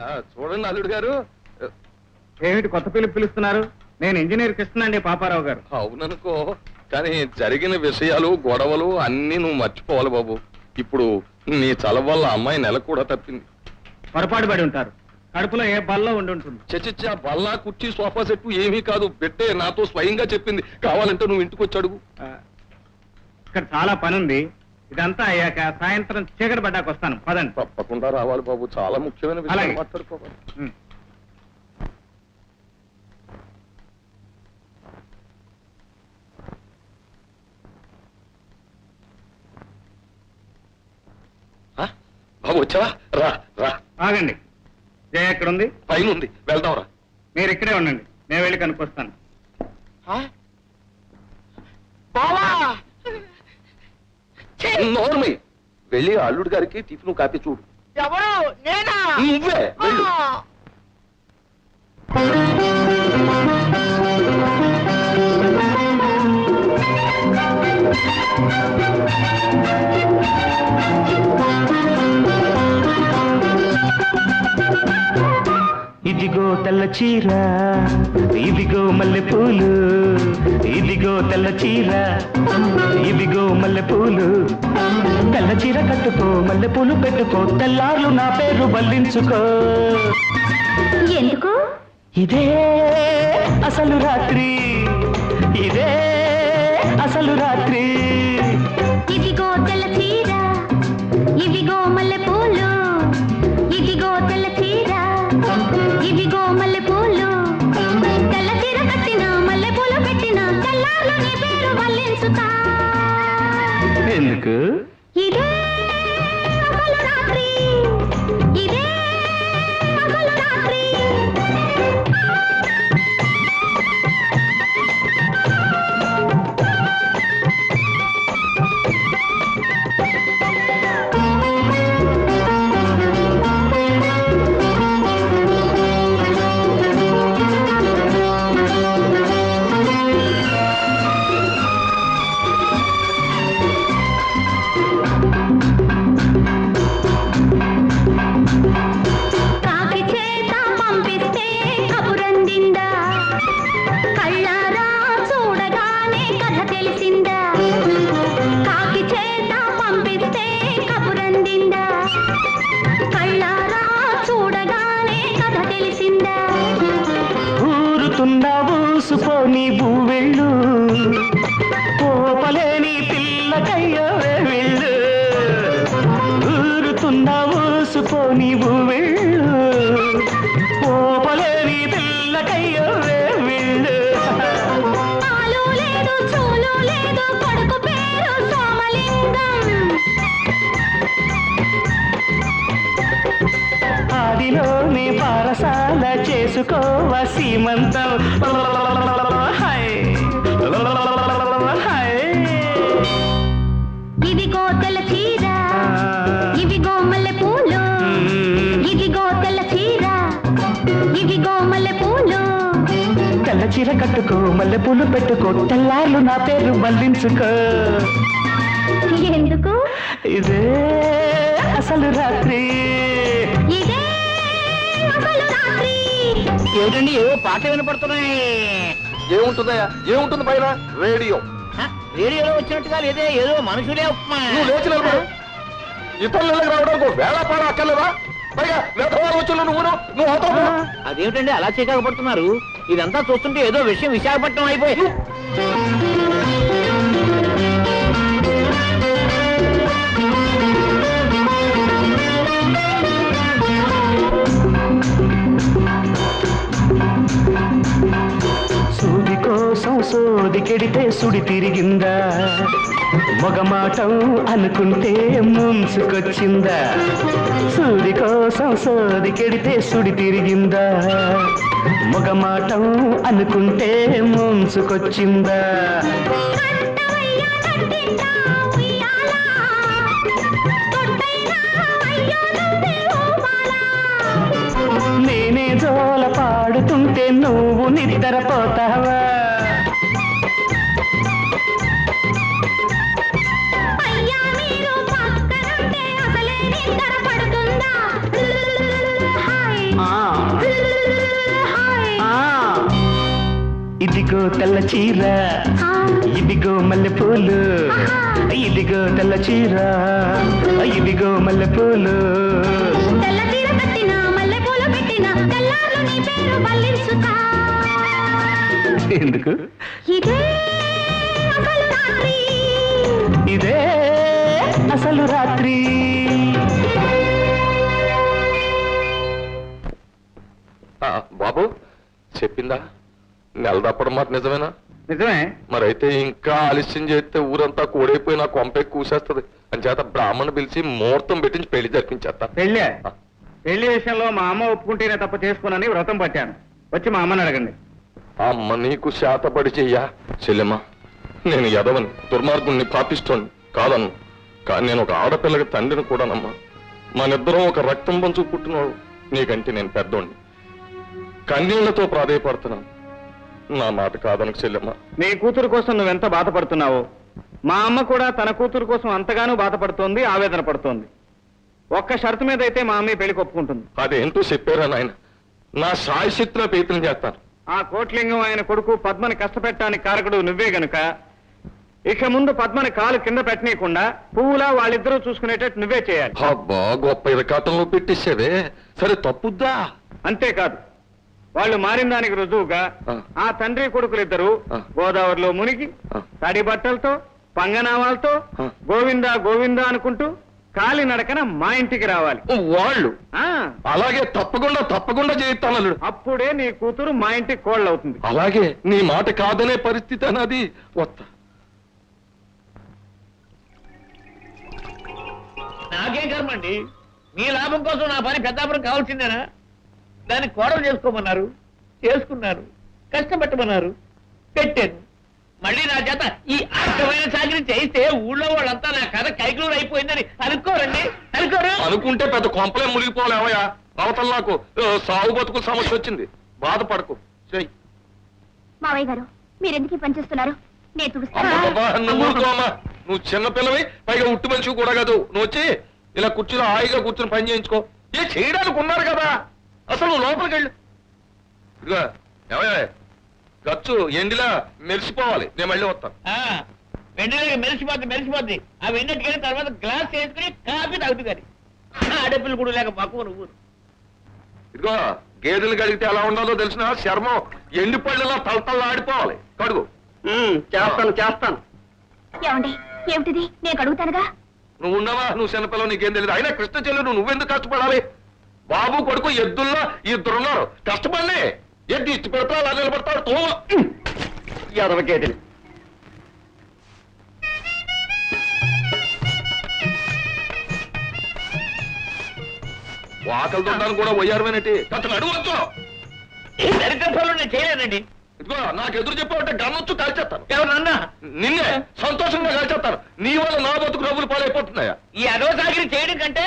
ఆ, చూడండి అల్లుడు గారు. ఏమిటి కొత్త పిలుపు పిలుస్తున్నారు? నేను ఇంజనీర్ కృష్ణ అండి పాపారావు గారు. అవుననుకో కానీ జరిగిన విషయాలు గొడవలు అన్నీ నువ్వు మర్చిపోవాలి బాబు. ఇప్పుడు నీ చల వల్ల అమ్మాయి నెల కూడా తప్పింది. పొరపాటు పడి ఉంటారు. కడుపులో ఏ బల్లో ఉండి ఉంటుంది. చచ్చిచ్చి ఆ బల్లా కుర్చీ సోఫా సెట్ ఏమీ కాదు. పెట్టే నాతో స్వయంగా చెప్పింది. కావాలంటే నువ్వు ఇంటికి వచ్చి అడుగు ఇక్కడ చాలా పని ఉంది ఇదంతా అయ్యాక సాయంత్రం చీకటి పడ్డాక వస్తాను. పదండి. తప్పకుండా రావాలి బాబు. చాలా ముఖ్యమైన విషయం అలాగే. మాట్లాడుకోవాలి. ఉమ్. ఆ? బాబు వచ్చావా? రా రా. ఆగండి. జయ ఎక్కడ ఉంది పైన ఉంది వెళ్దాం రా మీరు ఇక్కడే ఉండండి. నేను వెళ్ళి కనుక్కొస్తాను బావా నోర్మి. వెళ్ళి అల్లుడి గారికి టిఫిన్ కాపీ చూడు. ఎవరు? నేనా? నువ్వే వెళ్ళు. ఇదిగో తెల్ల చీర ఇదిగో మల్లె పూలు ఇదిగో తెల్ల చీర ఇదిగో మల్లె పూలు తెల్ల చీర కట్టుకో మల్లె పూలు పెట్టుకో తెల్లార్లు నా పేరు బల్లించుకో. ఎందుకు? ఇదే అసలు రాత్రి ఇదే అసలు రాత్రి. ఇదిగో తెల్ల చీర ఇదిగో మల్లె ఎందుకు ఇదే కళ్ళారా చూడగానే కథ తెలిసిందా? కాకి చేత పంపిస్తే కబురందిందా? కళ్ళారా చూడగానే కథ తెలిసిందా? ఊరుతున్న ఊసుపోని భూవెళ్ళు పోపలేని పిల్లకయ్యో వెళ్ళు. ఊరుతున్న ఊసుపోని భూవెళ్ళు ఆదిలోని పారసాల చేసుకోవ సీమంతం. చీర కట్టుకో మల్లె పూలు పెట్టుకో తెల్లార్లు నా పేరు మళ్ళించుకో ఎందుకు? ఇదే అసలు రాత్రి. ఇదే అసలు రాత్రి. ఏమిటండి? ఏవో పాటలు వినపడుతున్నాయి. ఏముంటుందయ్యా? ఏముంటుంది పైన? రేడియో? రేడియోలో వచ్చినట్టుగా లేదే ఏదో మనుషులే నువ్వు లేచి నిలబడు ఇతరుల రావడానికి వేళ పాడ అక్కర్లేదా? పైగా వచ్చి నువ్వు నువ్వు అవుతావు. అదేమిటండి? అలా చీకాకు పడుతున్నారు. ఇదంతా చూస్తుంటే ఏదో విషయం విశాఖపట్నం అయిపోయి సూది కోసం సోది కెడితే సుడి తిరిగిందా? మొగమాటం అనుకుంటే ముంచుకొచ్చిందా? సూది కోసం సోది కెడితే సుడి తిరిగిందా? మొగమాటం అనుకుంటే ముంచుకొచ్చిందా? నేనే జోల పాడుతుంటే నువ్వు నిద్రపోతావా? ఇదిగో తెల్ల చీర. ఇదిగో మల్లెపూలు. ఇదిగో తెల్ల చీర. ఇదిగో మల్లెపూలు. ఎందుకు? ఇదే అసలు రాత్రి. బాబు చెప్పిందా? నెల తప్పడం మాట నిజమేనా? నిజమే. మరైతే ఇంకా ఆలస్యం చేస్తే ఊరంతా కోడైపోయి నా కొంపే కూసేస్తుంది. అని చేత బ్రాహ్మణ పిలిచి ముహూర్తం పెట్టించి పెళ్ళి జరిపించేస్తా పెళ్ళే? పెళ్ళి విషయంలో మా అమ్మ ఒప్పుకుంటేనే తప్ప చేసుకోనని వ్రతం పట్టాను. వచ్చి మా అమ్మని అడగండి. అమ్మ నీకు శాతపడి చెయ్యా. చెల్లెమ్మా నేను ఎదవని దుర్మార్గుణ్ణి పాపిస్తోని కాదన్ను కానీ నేను ఒక ఆడపిల్లకి తండ్రిని కూడానమ్మా. మనిద్దరం ఒక రక్తం పంచు పుట్టినవాడు నీకంటే నేను పెద్దోణ్ణి. కన్నీళ్ళతో ప్రాధేయపడుతున్నాను. నా మాట కాదనకు చెల్లెమ్మా. నీ కూతురు కోసం నువ్వెంత బాధపడుతున్నావో. మా అమ్మ కూడా తన కూతురు కోసం అంతగానో బాధపడుతోంది ఆవేదన పడుతోంది. ఒక్క షరతు మీద అయితే మా అమ్మ పెళ్ళికి ఒప్పుకుంటుంది అదేంటో చెప్పారా నాయన? నా సాయశక్తిలో ప్రయత్నం చేస్తాను. ఆ కోట్లింగం ఆయన కొడుకు పద్మని కష్టపెట్టడానికి కారకుడు నువ్వే గనుక ఇక ముందు పద్మని కాలు కింద పెట్టనీయకుండా పువ్వులా వాళ్ళిద్దరూ చూసుకునేటట్టు నువ్వే చేయాలి. అబ్బా గొప్ప ఇరకాటంలో పెట్టేసేవే. సరే తప్పుద్దా? అంతేకాదు. వాళ్ళు మారిన దానికి రుజువుగా ఆ. తండ్రి కొడుకులిద్దరూ ఆ. గోదావరిలో మునిగి. తడి బట్టలతో పంగనామాలతో. గోవిందా గోవిందా అనుకుంటూ కాలి నడకన మా ఇంటికి రావాలి వాళ్ళు ఆ అలాగే తప్పకుండా తప్పకుండా చేయిస్తాను అప్పుడే నీ కూతురు మా ఇంటికి కోళ్ళవుతుంది అలాగే నీ మాట కాదనే పరిస్థితి అన్నది వస్తా నాకేం కర్మండి మీ లాభం కోసం నా పని పెద్దాపురం కావాల్సిందేనా దాన్ని కోడలు చేసుకోమన్నారు చేసుకున్నారు కష్టపెట్టమన్నారు పెట్టాను. మళ్ళీ నా చేత ఈ అర్థమైన చాకరీ చేయిస్తే ఊళ్ళో వాళ్ళంతా నా కథ కైకులూరు అయిపోయిందని అనుకోరండి అనుకోరు? అనుకుంటే పెద్ద కొంపలే మునిగిపోలేవయ్యా. అవతల నాకు సాగు బతుకు సమస్య వచ్చింది. బాధపడకు. చెయ్యి మావయ్య గారు మీరెందుకు ఈ పని చేస్తున్నారు? నేను తుడుస్తాను. అబ్బబ్బబ్బా, నువ్వు ఊరుకోమ్మా. నువ్వు చిన్న పిల్లవి పైగా ఉట్టు మనిషి కూడా కాదు. నువ్వు వచ్చి ఇలా కుర్చీలో హాయిగా కూర్చొని పని చేయించుకో. ఏ చేయడానికి ఉన్నారు కదా. అసలు నువ్వు లోపలికి వెళ్ళు. ఇదిగో ఏమయ్య? గచ్చు ఎండిలా మెరిసిపోవాలి. నేను మళ్ళీ వస్తాను. ఆ, వెంటనే మెరిసిపోద్ది మెరిసిపోద్ది. ఆ వెన్నట్టుకెళ్ళి తర్వాత గ్లాస్ వేసుకుని కాఫీ తాగుతుంది కానీ ఆడపిల్లలు కూడా లేక పక్కన నువ్వు. ఇదిగో గేదెలు కడిగితే ఎలా ఉండాలో తెలిసిన చర్మం ఎండి పళ్ళలా తలతల్లా ఆడిపోవాలి. కడుగు. చేస్తాను చేస్తాను. ఏమండి ఏమిటిది? నేను అడుగుతానుగా నువ్వు ఉన్నావా? నువ్వు చిన్నపిల్లలు నీకేం తెలియదు అయినా కృష్ణ చెల్లెలు నువ్వెందుకు కష్టపడాలి? బాబు కొడుకు ఎద్దుల్లో ఇద్దరున్నారు. కష్టపడలే. ఎద్దు ఇచ్చి పెడతా అలా నిలబడతాడు తో ఎదవకేది వాకలు దొండానికి కూడా వయ్యారమేనటి అతను అడుగువచ్చు ఈ దరిద్ర పనులు నేను చేయలేనండి. ఇదిగో నాకు ఎదురు చెప్పావంటే గన్నొచ్చు కాల్చేస్తాను. ఎవరన్నా నిన్నే? సంతోషంగా కాల్చేస్తాను. నీ వల్ల నా బతుకు డబ్బులు పాలైపోతున్నాయా? ఈ అదో సాగిరి చేయడం కంటే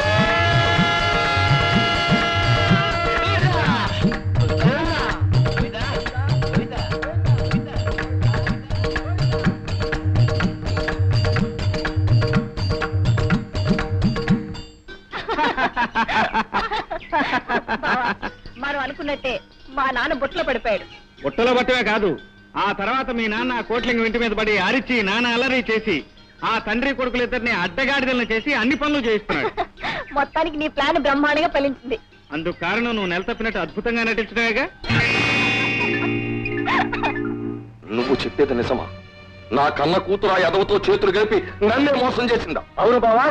పడిపోయాడు. బుట్టలో పట్టమే కాదు ఆ తర్వాత మీ నాన్న ఆ కోట్లింగం ఇంటి మీద పడి అరిచి నాన్న అల్లరి చేసి ఆ తండ్రి కొడుకులిద్దరిని అడ్డగాడిదలను చేసి అన్ని పనులు చేయిస్తున్నాడు. మొత్తానికి నీ ప్లాన్ బ్రహ్మాండంగా ఫలించింది. అందుకు కారణం నువ్వు నెల తప్పినట్టు అద్భుతంగా నటించడమేగా నువ్వు చెప్పేది నిజమా? నా కన్న కూతురు ఆ ఎదవతో చేతులు కలిపి నన్నే మోసం చేసిందా? అవును బావా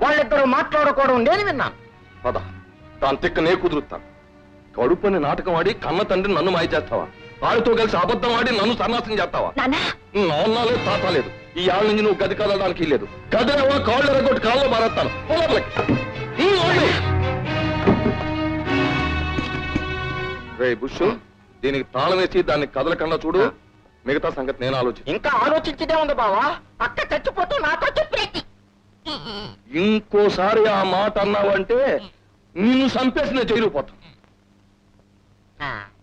వాళ్ళిద్దరూ మాట్లాడుకోవడం నేను విన్నాను. పద దాని తిక్క నే కుదురుతాను. కడుపుని నాటకం ఆడి కన్న తండ్రి నన్ను మాయ చేస్తావా? వాడితో కలిసి అబద్ధం ఆడి నన్ను సన్నాసం చేస్తావా? నాన్న నాన్న లేదు తాత లేదు. ఈ ఆళ్ళ నుంచి నువ్వు గది కదలడానికి లేదు. గదిలేవో కాళ్ళు ఎరగొట్టి కాళ్ళు మారేస్తాను. రే బుష్ దీనికి తాళం వేసి దాన్ని కదలకుండా చూడు. మిగతా సంగతి నేను ఆలోచి ఇంకా ఆలోచించదే ఉంది బావా. అక్క చచ్చిపోతూ నాతో చెప్పేది. ఇంకోసారి ఆ మాట అన్నావంటే నిన్ను చంపేసి నేను జైలు పోతాను. Ah.